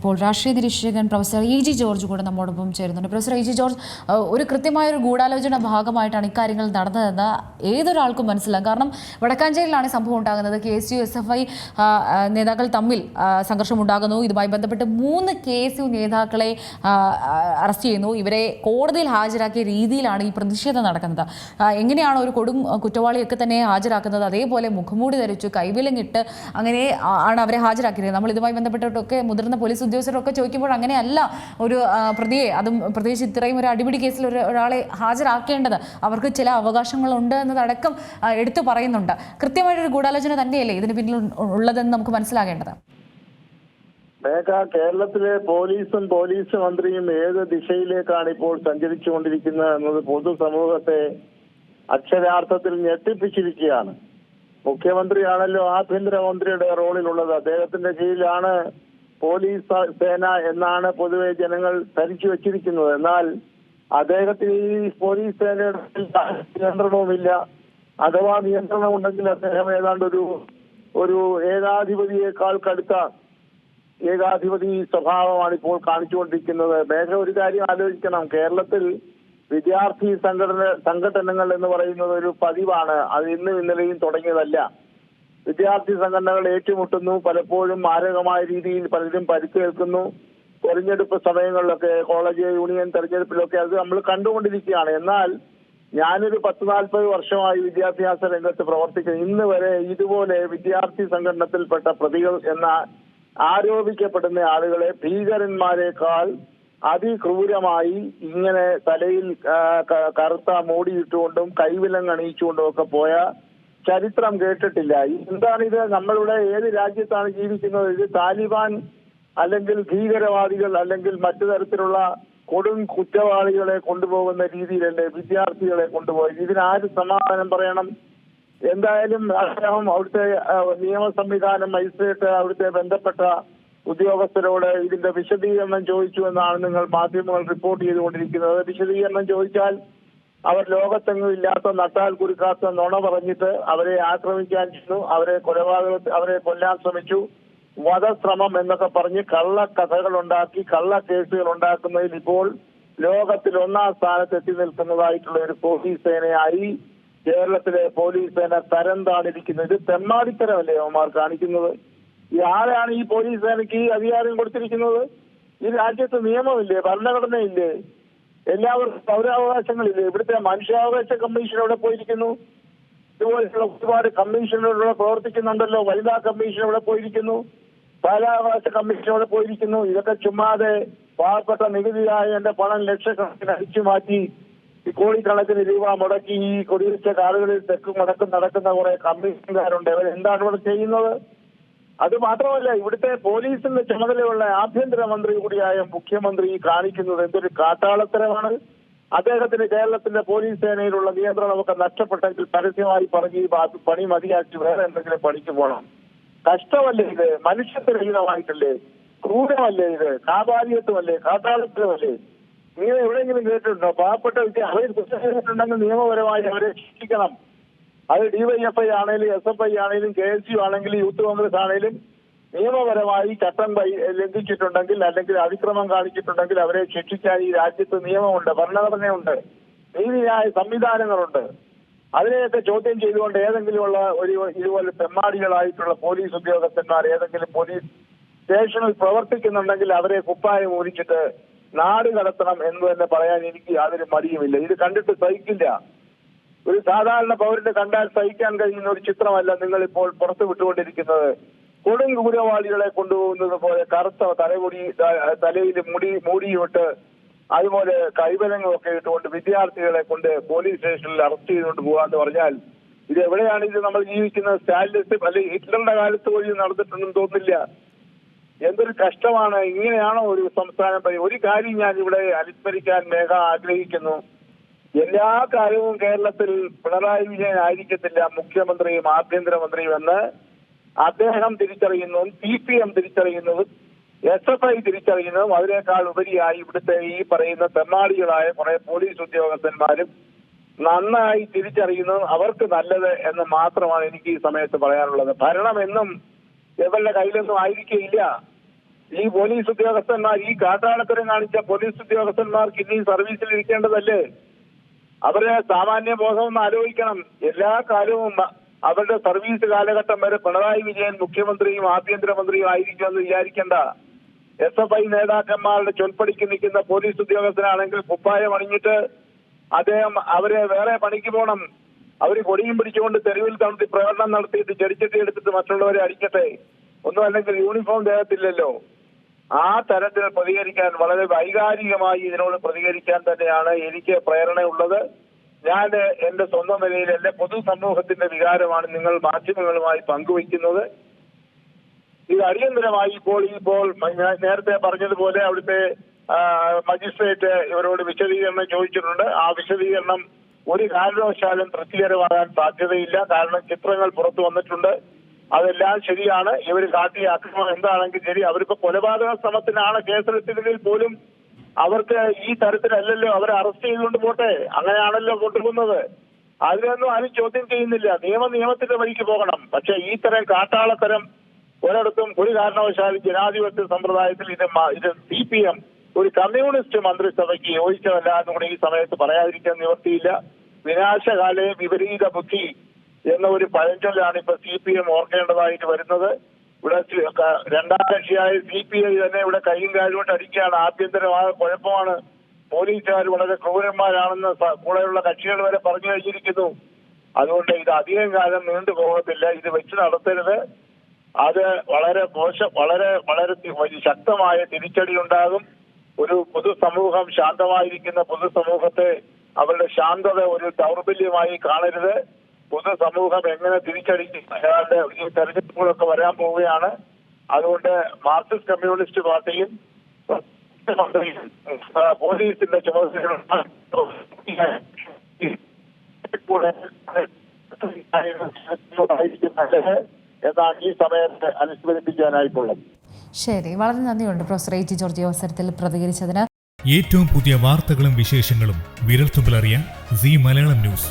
ഇപ്പോൾ രാഷ്ട്രീയ നിരീക്ഷകൻ പ്രൊഫസർ ഇ ജി ജോർജ് കൂടെ നമ്മോടൊപ്പം ചേരുന്നുണ്ട്. പ്രൊഫസർ ഇ ജി ജോർജ് ഒരു കൃത്യമായ ഒരു ഗൂഢാലോചന ഭാഗമായിട്ടാണ് ഇക്കാര്യങ്ങൾ നടന്നതെന്ന് ഏതൊരാൾക്കും മനസ്സിലാകും. കാരണം വടക്കാഞ്ചേരിയിലാണ് സംഭവം ഉണ്ടാകുന്നത്. K S U S F I നേതാക്കൾ തമ്മിൽ സംഘർഷം സംഘർഷമുണ്ടാകുന്നു. ഇതുമായി ബന്ധപ്പെട്ട് മൂന്ന് കെ എസ് യു നേതാക്കളെ അറസ്റ്റ് ചെയ്യുന്നു. ഇവരെ കോടതിയിൽ ഹാജരാക്കിയ രീതിയിലാണ് ഈ പ്രതിഷേധം നടക്കുന്നത്. എങ്ങനെയാണ് ഒരു കൊടും കുറ്റവാളിയൊക്കെ തന്നെ ഹാജരാക്കുന്നത്? അതേപോലെ മുഖംമൂടി ധരിച്ചു കൈവിലങ്ങിട്ട് അങ്ങനെ ആണ് അവരെ ഹാജരാക്കിയത്. നമ്മൾ ഇതുമായി ബന്ധപ്പെട്ടിട്ടൊക്കെ മുതിർന്ന പോലീസ് ഉദ്യോഗസ്ഥരൊക്കെ ചോദിക്കുമ്പോൾ അങ്ങനെയല്ല ഒരു പ്രതിയെ അതും പ്രത്യേകിച്ച് ഇത്രയും ഒരു അടിപിടി കേസിൽ ഒരു ഒരാളെ ഹാജരാക്കേണ്ടത് അവർക്ക് ചില അവകാശങ്ങളുണ്ട് എന്നതടക്കം എടുത്തു പറയുന്നുണ്ട്. കൃത്യമായിട്ടൊരു ഗൂഢാലോചന തന്നെയല്ലേ ഇതിന് പിന്നിൽ ഉള്ളതെന്ന് നമുക്ക് മനസ്സിലാകേണ്ടത്? കേരളത്തിലെ പോലീസും പോലീസ് മന്ത്രിയും ഏത് ദിശയിലേക്കാണ് ഇപ്പോൾ സഞ്ചരിച്ചുകൊണ്ടിരിക്കുന്നത് എന്നത് പൊതുസമൂഹത്തെ അക്ഷരാർത്ഥത്തിൽ ഞെട്ടിപ്പിച്ചിരിക്കുകയാണ്. മുഖ്യമന്ത്രിയാണല്ലോ ആഭ്യന്തരമന്ത്രിയുടെ റോളിലുള്ളത്. അദ്ദേഹത്തിന്റെ കീഴിലാണ് പോലീസ് സേന എന്നാണ് പൊതുവെ ജനങ്ങൾ ധരിച്ചു വെച്ചിരിക്കുന്നത്. എന്നാൽ അദ്ദേഹത്തിന് ഈ പോലീസ് സേനയുടെ നിയന്ത്രണവുമില്ല. അഥവാ നിയന്ത്രണം ഉണ്ടെങ്കിൽ അദ്ദേഹം ഏതാണ്ട് ഒരു ഒരു ഏകാധിപതിയേക്കാൾ കടുത്ത ഏകാധിപതി സ്വഭാവമാണ് ഇപ്പോൾ കാണിച്ചുകൊണ്ടിരിക്കുന്നത്. മേഘ ഒരു കാര്യം ആലോചിക്കണം. കേരളത്തിൽ വിദ്യാർത്ഥി സംഘടന സംഘടനകൾ എന്ന് പറയുന്നത് ഒരു പതിവാണ്. അത് ഇന്നും ഇന്നലെയും തുടങ്ങിയതല്ല. വിദ്യാർത്ഥി സംഘടനകൾ ഏറ്റുമുട്ടുന്നു. പലപ്പോഴും മാരകമായ രീതിയിൽ പലരും പരിക്കേൽക്കുന്നു. തെരഞ്ഞെടുപ്പ് സമയങ്ങളിലൊക്കെ കോളേജ് യൂണിയൻ തെരഞ്ഞെടുപ്പിലൊക്കെ അത് നമ്മൾ കണ്ടുകൊണ്ടിരിക്കുകയാണ്. എന്നാൽ ഞാനൊരു പത്ത് നാൽപ്പത് വർഷമായി വിദ്യാഭ്യാസ രംഗത്ത് പ്രവർത്തിക്കുന്നു. ഇന്ന് വരെ ഇതുപോലെ വിദ്യാർത്ഥി സംഘടനത്തിൽപ്പെട്ട പ്രതികൾ എന്ന ആരോപിക്കപ്പെടുന്ന ആളുകളെ ഭീകരന്മാരെക്കാൾ അതിക്രൂരമായി ഇങ്ങനെ തലയിൽ കറുത്ത മൂടിയിട്ടുകൊണ്ടും കൈവിലങ്ങണിയിച്ചുകൊണ്ടും ഒക്കെ പോയ ചരിത്രം കേട്ടിട്ടില്ല. എന്താണ് ഇത് നമ്മളിവിടെ ഏത് രാജ്യത്താണ് ജീവിക്കുന്നത്? ഇത് താലിബാൻ അല്ലെങ്കിൽ ഭീകരവാദികൾ അല്ലെങ്കിൽ മറ്റു തരത്തിലുള്ള കൊടും കുറ്റവാളികളെ കൊണ്ടുപോകുന്ന രീതിയിലല്ലേ വിദ്യാർത്ഥികളെ കൊണ്ടുപോയി ഇതിനാര് സമാധാനം പറയണം? എന്തായാലും അദ്ദേഹം അവിടുത്തെ നിയമ സംവിധാനം മജിസ്ട്രേറ്റ് അവിടുത്തെ ബന്ധപ്പെട്ട ഉദ്യോഗസ്ഥരോട് ഇതിന്റെ വിശദീകരണം ചോദിച്ചു എന്നാണ് നിങ്ങൾ മാധ്യമങ്ങൾ റിപ്പോർട്ട് ചെയ്തുകൊണ്ടിരിക്കുന്നത്. വിശദീകരണം ചോദിച്ചാൽ അവർ ലോകത്തെങ്ങും ഇല്ലാത്ത നട്ടാൽ കുരുക്കാത്ത നുണ പറഞ്ഞിട്ട് അവരെ ആക്രമിക്കാൻ ചെന്നു. അവരെ കൊലപാതക അവരെ കൊല്ലാൻ ശ്രമിച്ചു. വധശ്രമം എന്നൊക്കെ പറഞ്ഞ് കള്ള കഥകൾ ഉണ്ടാക്കി കള്ള കേസുകൾ ഉണ്ടാക്കുന്നതിൽ ഇപ്പോൾ ലോകത്തിൽ ഒന്നാം സ്ഥാനത്ത് എത്തി നിൽക്കുന്നതായിട്ടുള്ള ഒരു പോലീസ് സേനയായി കേരളത്തിലെ പോലീസ് സേന തരം താണിരിക്കുന്നത് ഇത് തെമ്മാടിത്തരമല്ലേ അവന്മാർ കാണിക്കുന്നത്? ആരാണ് ഈ പോലീസ് സേനയ്ക്ക് ഈ അധികാരം കൊടുത്തിരിക്കുന്നത്? ഈ രാജ്യത്ത് നിയമമില്ലേ? ഭരണഘടനയില്ലേ? എല്ലാവർക്കും പൗരാവകാശങ്ങളില്ലേ ഇവിടുത്തെ മനുഷ്യാവകാശ കമ്മീഷൻ അവിടെ പോയിരിക്കുന്നു. ഇതുപോലെയുള്ള ഒരുപാട് കമ്മീഷനുകളിലൂടെ പ്രവർത്തിക്കുന്നുണ്ടല്ലോ. വനിതാ കമ്മീഷൻ അവിടെ പോയിരിക്കുന്നു. ബാലാവകാശ കമ്മീഷൻ അവിടെ പോയിരിക്കുന്നു. ഇതൊക്കെ ചുമ്മാതെ പാവപ്പെട്ട നികുതിദായകന്റെ പണം ലക്ഷക്കണക്കിന് അടിച്ചു മാറ്റി കോടിക്കണക്കിന് രൂപ മുടക്കി ഈ കൊടിവെച്ച കാറുകളിൽ തെക്കും വടക്കും നടക്കുന്ന കുറെ കമ്മീഷൻകാരുണ്ട്. അവരെന്താണ് ഇവിടെ ചെയ്യുന്നത്? അത് മാത്രമല്ല ഇവിടുത്തെ പോലീസിന്റെ ചുമതലയുള്ള ആഭ്യന്തരമന്ത്രി കൂടിയായ മുഖ്യമന്ത്രി കാണിക്കുന്നത് എന്തൊരു കാട്ടാളത്തരമാണ്. അദ്ദേഹത്തിന് കേരളത്തിന്റെ പോലീസ് സേനയിലുള്ള നിയന്ത്രണമൊക്കെ നഷ്ടപ്പെട്ടെങ്കിൽ പരസ്യമായി പറഞ്ഞ് ഈ പണി മതിയാക്കി വേറെ എന്തെങ്കിലും പണിക്ക് പോകണം. കഷ്ടമല്ലേ ഇത്? മനുഷ്യത്വരഹിതമായിട്ടല്ലേ? ക്രൂരമല്ലേ ഇത്? കാബാലിയത്വമല്ലേ കാട്ടാളത്വമല്ലേ നീ എവിടെയെങ്കിലും കേട്ടിട്ടുണ്ടോ? പാവപ്പെട്ട വ്യക്തി അവർ കുറ്റം ചെയ്തിട്ടുണ്ടെങ്കിൽ നിയമപരമായി അവരെ ശിക്ഷിക്കണം. അത് ഡിവൈഎഫ്ഐ ആണെങ്കിലും എസ് എഫ് ഐ ആണെങ്കിലും കെ എസ് യു ആണെങ്കിലും യൂത്ത് കോൺഗ്രസ് ആണെങ്കിലും നിയമപരമായി ചട്ടം ലംഘിച്ചിട്ടുണ്ടെങ്കിൽ അല്ലെങ്കിൽ അതിക്രമം കാണിച്ചിട്ടുണ്ടെങ്കിൽ അവരെ ശിക്ഷിക്കാൻ ഈ രാജ്യത്ത് നിയമമുണ്ട് ഭരണഘടനയുണ്ട് നീതിന്യായ സംവിധാനങ്ങളുണ്ട്. അതിനെയൊക്കെ ചോദ്യം ചെയ്തുകൊണ്ട് ഏതെങ്കിലുമുള്ള ഒരു ഇതുപോലെ തെമ്മാടികളായിട്ടുള്ള പോലീസ് ഉദ്യോഗസ്ഥന്മാർ ഏതെങ്കിലും പോലീസ് സ്റ്റേഷനിൽ പ്രവർത്തിക്കുന്നുണ്ടെങ്കിൽ അവരെ കുപ്പായം ഊരിച്ചിട്ട് നാട് കടത്തണം എന്ന് തന്നെ പറയാൻ എനിക്ക് യാതൊരു മടിയുമില്ല. ഇത് കണ്ടിട്ട് സഹിക്കില്ല. ഒരു സാധാരണ പൗരന് കണ്ടാൽ സഹിക്കാൻ കഴിയുന്ന ഒരു ചിത്രമല്ല നിങ്ങൾ ഇപ്പോൾ പുറത്തു വിട്ടുകൊണ്ടിരിക്കുന്നത്. കൊടും കുരവാളികളെ കൊണ്ടുപോകുന്നത് പോലെ കറുത്ത തലമുടി തലയിൽ മുടി മൂടിയിട്ട് അതുപോലെ കൈവലങ്ങളൊക്കെ ഇട്ടുകൊണ്ട് വിദ്യാർത്ഥികളെ കൊണ്ട് പോലീസ് സ്റ്റേഷനിൽ അറസ്റ്റ് ചെയ്തുകൊണ്ട് പോകാന്ന് പറഞ്ഞാൽ ഇത് എവിടെയാണ് ഇത് നമ്മൾ ജീവിക്കുന്നത്? സ്റ്റാലിനിസ്റ്റ് അല്ലെങ്കിൽ ഹിറ്റ്ലറുടെ കാലത്ത് പോലും നടന്നിട്ടുണ്ടെന്ന് തോന്നില്ല. എന്തൊരു കഷ്ടമാണ്. ഇങ്ങനെയാണോ ഒരു സംസ്ഥാനം? ഒരു കാര്യം ഞാൻ ഇവിടെ അനുസ്മരിക്കാൻ മേഘ ആഗ്രഹിക്കുന്നു. എല്ലാ കാര്യവും കേരളത്തിൽ പിണറായി വിജയൻ ആയിരിക്കത്തില്ല മുഖ്യമന്ത്രിയും ആഭ്യന്തരമന്ത്രിയും എന്ന് അദ്ദേഹം തിരിച്ചറിയുന്നതും സി പി എം തിരിച്ചറിയുന്നതും എസ് എഫ് ഐ തിരിച്ചറിയുന്നതും അതിനേക്കാൾ ഉപരിയായി ഇവിടുത്തെ ഈ പറയുന്ന തെമ്മാടികളായ കുറെ പോലീസ് ഉദ്യോഗസ്ഥന്മാരും നന്നായി തിരിച്ചറിയുന്നതും അവർക്ക് നല്ലത് എന്ന് മാത്രമാണ് എനിക്ക് ഈ സമയത്ത് പറയാനുള്ളത്. ഭരണം എന്നും ഇവരുടെ കയ്യിലൊന്നും ആയിരിക്കില്ല ഈ പോലീസ് ഉദ്യോഗസ്ഥന്മാർ ഈ കാട്ടാളത്തരം കാണിച്ച പോലീസ് ഉദ്യോഗസ്ഥന്മാർക്ക് ഇനി സർവീസിൽ ഇരിക്കേണ്ടതല്ലേ? അവരെ സാമാന്യ ബോധം ഒന്ന് ആലോചിക്കണം. എല്ലാ കാലവും അവരുടെ സർവീസ് കാലഘട്ടം വരെ പിണറായി വിജയൻ മുഖ്യമന്ത്രിയും ആഭ്യന്തരമന്ത്രിയും ആയിരിക്കുമെന്ന് വിചാരിക്കേണ്ട. എസ് എഫ് ഐ നേതാക്കന്മാരുടെ ചൊൽപ്പടിക്ക് നിൽക്കുന്ന പോലീസ് ഉദ്യോഗസ്ഥനാണെങ്കിൽ കുപ്പായം അണിഞ്ഞിട്ട് അദ്ദേഹം അവരെ വേറെ പണിക്ക് പോകണം. അവർ കൊടിയും പിടിച്ചുകൊണ്ട് തെരുവിൽ തണുത്തി പ്രകടനം നടത്തിയിട്ട് ചെടിച്ചട്ടി എടുത്തിട്ട് മറ്റുള്ളവരെ അടിക്കട്ടെ. ഒന്നും അല്ലെങ്കിൽ യൂണിഫോം ദേഹത്തില്ലല്ലോ. ആ തരത്തിൽ പ്രതികരിക്കാൻ വളരെ വൈകാരികമായി ഇതിനോട് പ്രതികരിക്കാൻ തന്നെയാണ് എനിക്ക് പ്രേരണയുള്ളത്. ഞാൻ എന്റെ സ്വന്തം നിലയിൽ എന്റെ പൊതുസമൂഹത്തിന്റെ വികാരമാണ് നിങ്ങൾ മാധ്യമങ്ങളുമായി പങ്കുവയ്ക്കുന്നത്. ഇത് അടിയന്തരമായി ഇപ്പോൾ ഇപ്പോൾ ഞാൻ നേരത്തെ പറഞ്ഞതുപോലെ അവിടുത്തെ മജിസ്ട്രേറ്റ് ഇവരോട് വിശദീകരണം ചോദിച്ചിട്ടുണ്ട്. ആ വിശദീകരണം ഒരു കാരണവശാലും തൃപ്തികരമാകാൻ സാധ്യതയില്ല. കാരണം ചിത്രങ്ങൾ പുറത്തു വന്നിട്ടുണ്ട്. അതെല്ലാം ശരിയാണ്. ഇവർ കാട്ടിയ അക്രമം എന്താണെങ്കിൽ ശരി. അവരിപ്പോ കൊലപാതക ശ്രമത്തിനാണ് കേസെടുത്തതിൽ പോലും അവർക്ക് ഈ തരത്തിലല്ലല്ലോ അവരെ അറസ്റ്റ് ചെയ്തുകൊണ്ട് പോട്ടെ. അങ്ങനെയാണല്ലോ കൊണ്ടുപോകുന്നത് അതിനൊന്നും ആരും ചോദ്യം ചെയ്യുന്നില്ല. നിയമ നിയമത്തിന്റെ വഴിക്ക് പോകണം. പക്ഷെ ഈ തരം കാട്ടാളത്തരം ഒരിടത്തും ഒരു കാരണവശാലും ജനാധിപത്യ സമ്പ്രദായത്തിൽ ഇത് ഇത് സി പി എം ഒരു കമ്മ്യൂണിസ്റ്റ് മന്ത്രിസഭയ്ക്ക് യോജിച്ചതല്ല എന്നുകൂടെ കൂടി ഈ സമയത്ത് പറയാതിരിക്കാൻ നിവർത്തിയില്ല വിനാശകാലയും വിപരീത ബുദ്ധി എന്ന ഒരു പഴഞ്ചൊല്ലാണ് ഇപ്പൊ സി പി എം ഓർക്കേണ്ടതായിട്ട് വരുന്നത്. ഇവിടെ രണ്ടാം കക്ഷിയായ സി പി ഐ തന്നെ ഇവിടെ കൈയും കാലുകൊണ്ട് അടിക്കുകയാണ്. ആഭ്യന്തരമായ കുഴപ്പമാണ്. പോലീസുകാർ വളരെ ക്രൂരന്മാരാണെന്ന് കൂടെയുള്ള കക്ഷികൾ വരെ പറഞ്ഞു കഴിഞ്ഞിരിക്കുന്നു. അതുകൊണ്ട് ഇത് അധികം കാലം നീണ്ടു പോകത്തില്ല. ഇത് വെച്ച് നടത്തരുത്. അത് വളരെ മോശം വളരെ വളരെ ശക്തമായ തിരിച്ചടി ഉണ്ടാകും. ഒരു പൊതുസമൂഹം ശാന്തമായിരിക്കുന്ന പൊതുസമൂഹത്തെ അവരുടെ ശാന്തത ഒരു ദൗർബല്യമായി കാണരുത്. പൊതുസമൂഹം എങ്ങനെ തിരിച്ചടിക്കും? അയാളുടെ ഈ തെരഞ്ഞെടുപ്പുകളൊക്കെ വരാൻ പോവുകയാണ്. അതുകൊണ്ട് മാർക്സിസ്റ്റ് കമ്മ്യൂണിസ്റ്റ് പാർട്ടിയും പോലീസിന്റെ ചുമതല എന്നാണ് ഈ സമയത്ത് അനുസ്മരിപ്പിക്കാനായിട്ടുള്ളത്. ശരി വളരെ നന്ദിയുണ്ട് പ്രൊഫസർ എ ടി ജോർജ് അവസരത്തിൽ പ്രതികരിച്ചതിന്. ഏറ്റവും പുതിയ വാർത്തകളും വിശേഷങ്ങളും വിരൽത്തുമ്പിൽ അറിയാൻ സി മലയാളം ന്യൂസ്.